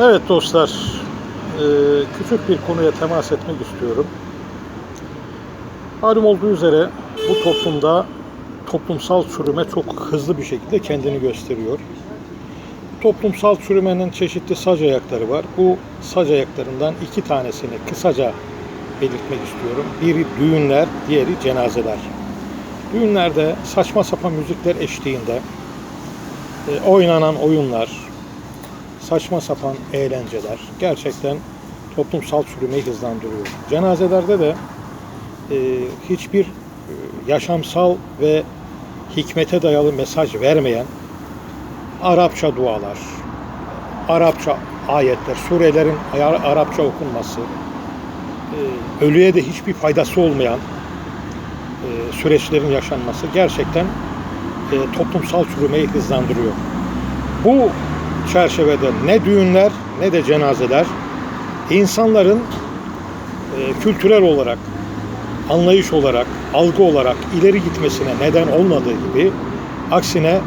Evet dostlar, eee, küçük bir konuya temas etmek istiyorum. Malum olduğu üzere bu toplumda toplumsal çürüme çok hızlı bir şekilde kendini gösteriyor. Toplumsal çürümenin çeşitli sac ayakları var. Bu sac ayaklarından iki tanesini kısaca belirtmek istiyorum. Biri düğünler, diğeri cenazeler. Düğünlerde saçma sapan müzikler eşliğinde e, oynanan oyunlar, saçma sapan eğlenceler gerçekten toplumsal çürümeyi hızlandırıyor. Cenazelerde de e, hiçbir e, yaşamsal ve hikmete dayalı mesaj vermeyen Arapça dualar, Arapça ayetler, surelerin Ar- Arapça okunması, e, ölüye de hiçbir faydası olmayan e, süreçlerin yaşanması gerçekten toplumsal çürümeyi hızlandırıyor. Bu çerçevede ne düğünler ne de cenazeler insanların e, kültürel olarak, anlayış olarak, algı olarak ileri gitmesine neden olmadığı gibi aksine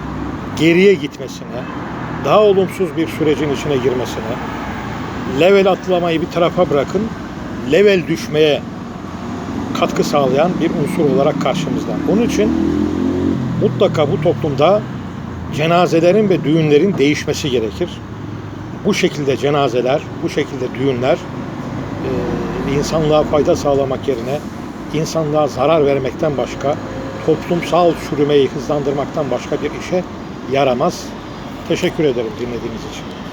geriye gitmesine, daha olumsuz bir sürecin içine girmesine, level atlamayı bir tarafa bırakın, level düşmeye katkı sağlayan bir unsur olarak karşımızda. Onun için mutlaka bu toplumda cenazelerin ve düğünlerin değişmesi gerekir. Bu şekilde cenazeler, bu şekilde düğünler e, insanlığa fayda sağlamak yerine insanlığa zarar vermekten başka, toplumsal çürümeyi hızlandırmaktan başka bir işe yaramaz. Teşekkür ederim dinlediğiniz için.